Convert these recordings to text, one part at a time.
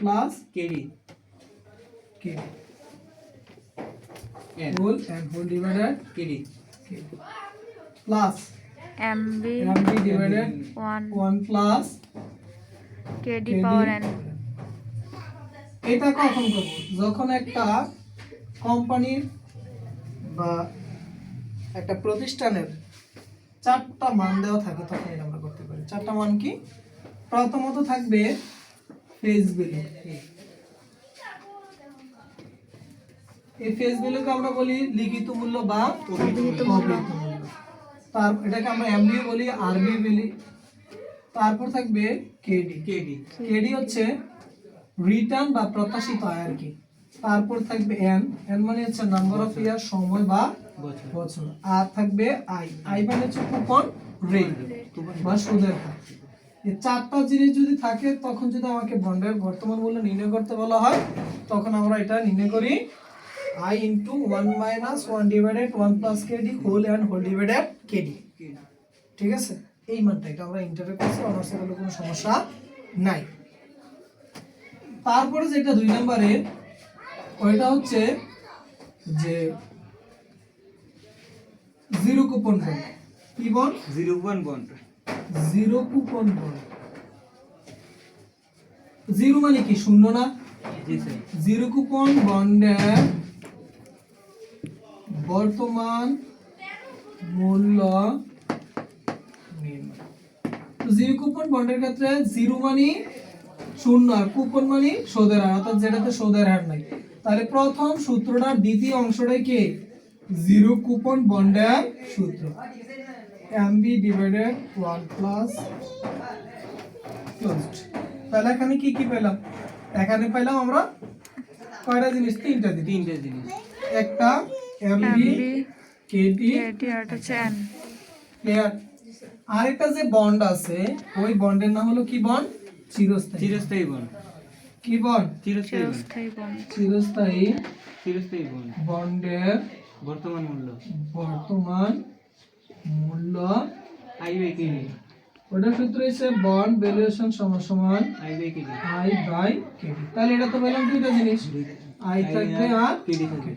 Plus KD K N whole N whole divided KD K plus MB B divided 1 one plus KD power n. এটা কখন করব? যখন একটা কোম্পানির বা একটা প্রতিষ্ঠানের চারটা মান দেওয়া থাকে তখন এটা আমরা করতে পারি। চারটা মান কি? প্রথমত থাকবে ভ্যালু এই ভ্যালুকে আমরা বলি লিখিত মূল্য বা লিখিত মূল্য। তার এটাকে আমরা এমবি বলি আরবি বলি। তারপর থাকবে কেডি। কেডি। কেডি হচ্ছে রিটার্ন বা প্রত্যাশিত আয় আর কি। তারপর থাকবে এন। এন মানে হচ্ছে নাম্বার অফ ইয়ার সময় বা বছর। বছর। আর থাকবে আই আই মানে হচ্ছে কুপন রেট বা সুদের হার। চারটা জিনিস যদি থাকে, তখন যদি আমাকে বন্ডের বর্তমান মূল্য নির্ণয় করতে বলা হয়, তখন আমরা এটা নির্ণয় করি I into one minus one divided one plus KD whole and whole divided KD ঠিক আছে? এই মানটা এটা আমরা ইন্টারে করছি অনার্সে হলে কোনো সমস্যা নাই। তারপরে যেটা দুই নম্বরে, ওইটা হচ্ছে যে জিরো কুপন বন্ড কি bond zero one bond zero coupon bond zero মানে কি? শূন্য না? জিরো কুপন বন্ডের বর্তমান মূল্য জিরো কুপন বন্ডের ক্ষেত্রে জিরো মানি শূন্য আর কুপন মানি সুদের হার? অর্থাৎ যেটাতে সুদের হার নাই। তাহলে প্রথম সূত্রটার দ্বিতীয় অংশটাই কি? জিরো কুপন বন্ডের সূত্র। MB divided one plus closed তাহলে এখানে কি কি পেলাম? এখানে পেলাম আমরা কয়টা জিনিস? তিনটা জিনিস। তিনটে জিনিস। একটা এমবি MB কেটি KD আর হচ্ছে n প্লেয়ার আরেকটা যে বন্ড আছে ওই বন্ডের নাম হলো কি বন্ড চিরস্থায়ী। চিরস্থায়ী বন্ড কি বন্ড চিরস্থায়ী বন্ড চিরস্থায়ী বন্ড চিরস্থায়ী চিরস্থায়ী বন্ড বন্ডের বর্তমান মূল্য। বর্তমান মূল্য আই বাই ওটার সূত্র হচ্ছে বন্ড ভ্যালুয়েশন সমান সমান আই বাই আই বাই তাহলে এটা তো পেলাম দুইটা জিনিস। আই থাকবে আর থাকবে।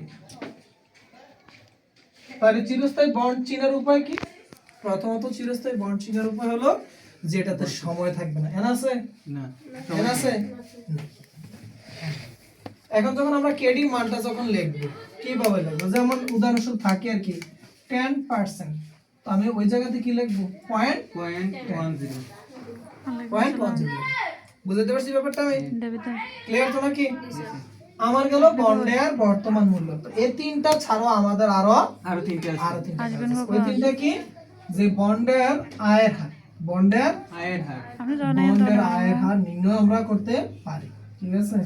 তাহলে চিরস্থায়ী বন্ড চিনার উপায় কি? প্রথমত চিরস্থায়ী বন্ড চিনার উপায় হলো যেটাতে সময় থাকবে না। এন আছে? না। এন আছে? এখন যখন আমরা কেডি মানটা যখন লিখব কীভাবে লিখব? যেমন উদাহরণস্বরূপ থাকে আর কি টেন পার্সেন্ট তো আমি ওই জায়গাতে কি লিখব? Point point one zero point one zero বুঝতে পারছি ব্যাপারটা আমি? ক্লিয়ার তো নাকি? আমার গেল বন্ডের বর্তমান মূল্য। তো এই তিনটা ছাড়াও আমাদের আরও আরও তিনটে আছে। আরও তিনটা আছে। ওই তিনটা কি? যে বন্ডের আয়ের হার। বন্ডের আয়ের হার। আপনি জানেন তো বন্ডের আয়ের হার নির্ণয় আমরা করতে পারি। ঠিক আছে?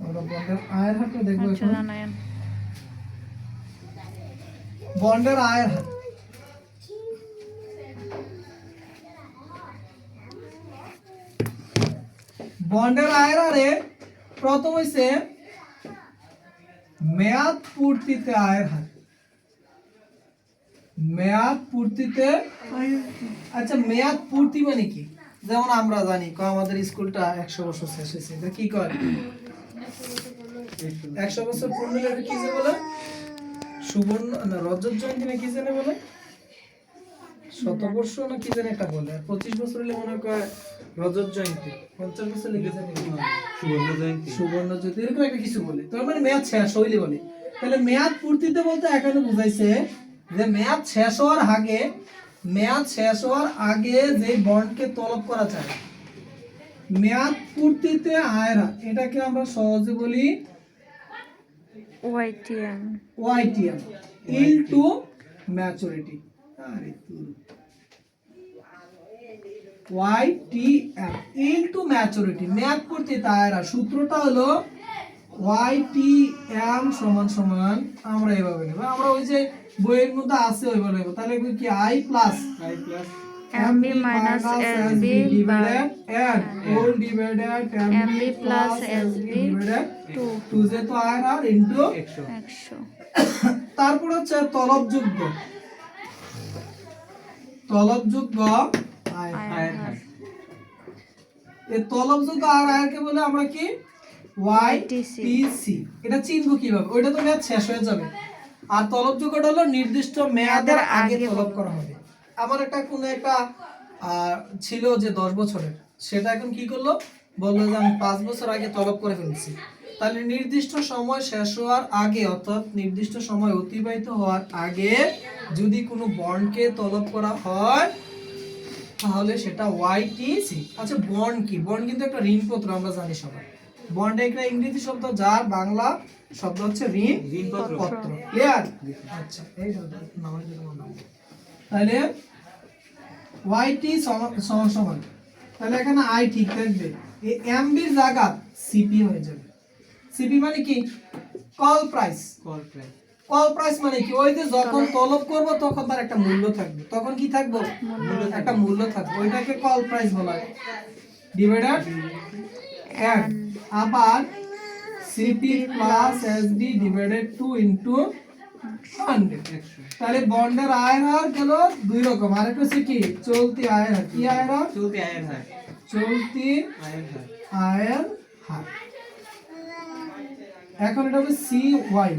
আমরা বন্ডের আয়ের হারটা দেখব আচ্ছা এখন। বন্ডের আয়ের হার। বন্ডের আয়ের প্রথম হইছে মেয়াদ পূর্তিতে আয়ের হার। মেয়াদ পূর্তিতে আচ্ছা মেয়াদ পূর্তি মানে কি? যেমন আমরা জানি আমাদের স্কুলটা একশো বছর শেষ হয়েছে। এটা কি করে একশো বছর পূর্ণ কি বলে? সুবর্ণ রজত জয়ন্তী না কি জানে বলে? শতবর্ষ না কি জানে এটা বলে। আর পঁচিশ বছর হলে মনে হয় রজত জয়ন্তী। পঞ্চাশ বছর বলে? সুবর্ণ জয়ন্তী। সুবর্ণ জ্যোতি এরকম একটা কিছু বলে। তার মানে মেয়াদ শেষ হইলে বলে। তাহলে মেয়াদ পূর্তিতে বলতে এখানে বুঝাইছে যে মেয়াদ শেষ হওয়ার আগে মেয়াদ শেষ হওয়ার আগে যে বন্ডকে তলব করা যায় মেয়াদ পূর্তিতে আয়ের এটাকে আমরা সহজে বলি YTM YTM yield to maturity. YTM yield to maturity মেয়াদ পূর্তিতে আয়ের সূত্রটা হলো ওয়াইটিএম সমান সমান আমরা এভাবে নেব। আমরা ওই যে বইয়ের মধ্যে আছে ওইভাবে নেব। তাহলে কি? I plus I plus MB minus SB divided and whole divided MB plus SB two two যে তো আয়ের আর ইনটু একশো একশো তারপর হচ্ছে তলবযোগ্য তলবযোগ্য আয় আয়ের হার এই তলবযোগ্য আর আয়কে বলে আমরা কি? ওয়াই YTC টি সি এটা চিনবো কীভাবে? ওইটা তো মেয়াদ শেষ হয়ে যাবে। আর তলবযোগ্যটা হলো নির্দিষ্ট মেয়াদের আগে তলব করা হবে। আমার একটা কোনো একটা আহ, ছিল যে দশ বছরের। সেটা এখন কি করল? বলল যে আমি পাঁচ বছর আগে তলব করে ফেলছি। তাহলে নির্দিষ্ট সময় শেষ হওয়ার আগে অর্থাৎ নির্দিষ্ট সময় অতিবাহিত হওয়ার আগে যদি কোনো বন্ডকে তলব করা হয় তাহলে সেটা ওয়াইটিসি আচ্ছা বন্ড কি? বন্ড কিন্তু একটা ঋণপত্র আমরা জানি সবাই। বন্ড একটা ইংরেজি শব্দ যার বাংলা শব্দ হচ্ছে ঋণ ঋণপত্র। ক্লিয়ার আচ্ছা এই নামাজ তাহলে ওয়াইটি সমান সমান। তাহলে এখানে আই ঠিক থাকবে। এই এমবির জায়গা সিপি হয়ে যাবে। সিপি মানে কি? Call price. Call price. Call price মানে কি? ওই যে যখন তলব করব তখন তার একটা মূল্য থাকবে। তখন কি থাকবে? একটা মূল্য থাকবে। ওইটাকে কল প্রাইস বলা হয়। ডিভাইডার অ্যাড আবার CP plus SD divided two into তাহলে বন্ডের আয়ের হার গেল দুই রকম। আরেকটা হচ্ছে কি? চলতি আয়ের হার। কি আয়ের হার? চলতি আয়ের হার। চলতি আয়ের হার। আয়ের হার। এখন এটা হবে সি ওয়াই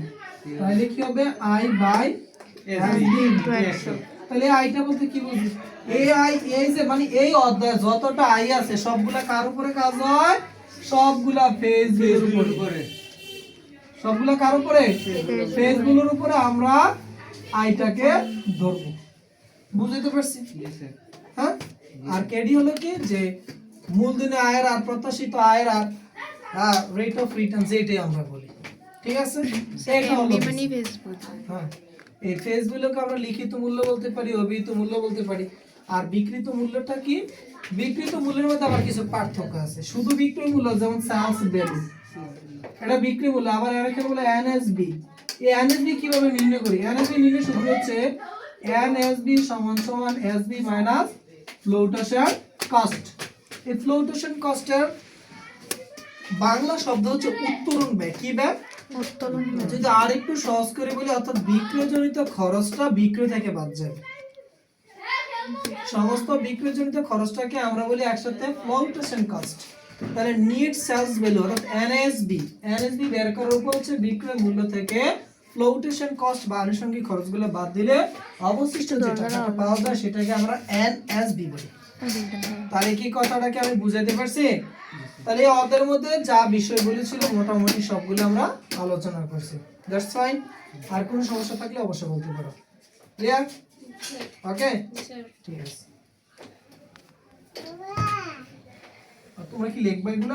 তাহলে কি হবে? আই বাই তাহলে আইটা বলতে কি বুঝি? এই আই এই যে মানে এই অধ্যায় যতটা আই আছে সবগুলা কার উপরে কাজ হয়? সবগুলা ফেজ ফেসবুকের উপরে। সবগুলা কার উপরে? ফেজগুলোর উপরে আমরা আইটাকে ধরবো। বুঝতে পারছি? হ্যাঁ? আর কেডি হলো কি? যে মূলধনে আয়ের আর প্রত্যাশিত আয়ের আর রেট অফ রিটার্ন যেটাই আমরা বলি। ঠিক আছে? হলো হ্যাঁ এই ফেজগুলোকে আমরা লিখিত মূল্য বলতে পারি অভিহিত মূল্য বলতে পারি। আর বিক্রিত মূল্যটা কি? বিক্রিত মূল্যের মধ্যে আবার কিছু পার্থক্য আছে। শুধু বিক্রয় মূল্য যেমন সেলস ভ্যালু এটা বিক্রি মূল্য আবার আরেকটা বলে এনএসবি এই এনএসবি কীভাবে নির্ণয় করি? এনএসবি নির্ণয় সূত্র হচ্ছে এনএসবি সমান সমান এসবি মাইনাস ফ্লোটেশন কস্ট এই ফ্লোটেশন কস্টের বাংলা শব্দ হচ্ছে উত্তরণ ব্যয়। কি ব্যয়? উত্তোলন যদি আর একটু সহজ করে বলি অর্থাৎ বিক্রয়জনিত খরচটা বিক্রয় থেকে বাদ যাবে সমস্ত বিক্রয়জনিত খরচটাকে আমরা বলি একসাথে ফ্লোটেশন কস্ট তাহলে নিট সেলস ভ্যালু অর্থাৎ এনএসবি এনএসবি বের করার উপর হচ্ছে বিক্রয় মূল্য থেকে ফ্লোটেশন কস্ট বা আনুষঙ্গিক খরচগুলো বাদ দিলে অবশিষ্ট যে টাকাটা পাওয়া যায় সেটাকে আমরা এনএসবি বলি। তাহলে কি কথাটাকে আমি বুঝাইতে পারছি? তাহলে এই অধ্যায়ের মধ্যে যা বিষয়গুলো ছিল মোটামুটি সবগুলো আমরা আলোচনা করছি। দ্যাটস ফাইন আর কোনো সমস্যা থাকলে অবশ্যই বলতে পারো। ক্লিয়ার ওকে ঠিক আছে। তোমরা কি লিখবে এগুলো?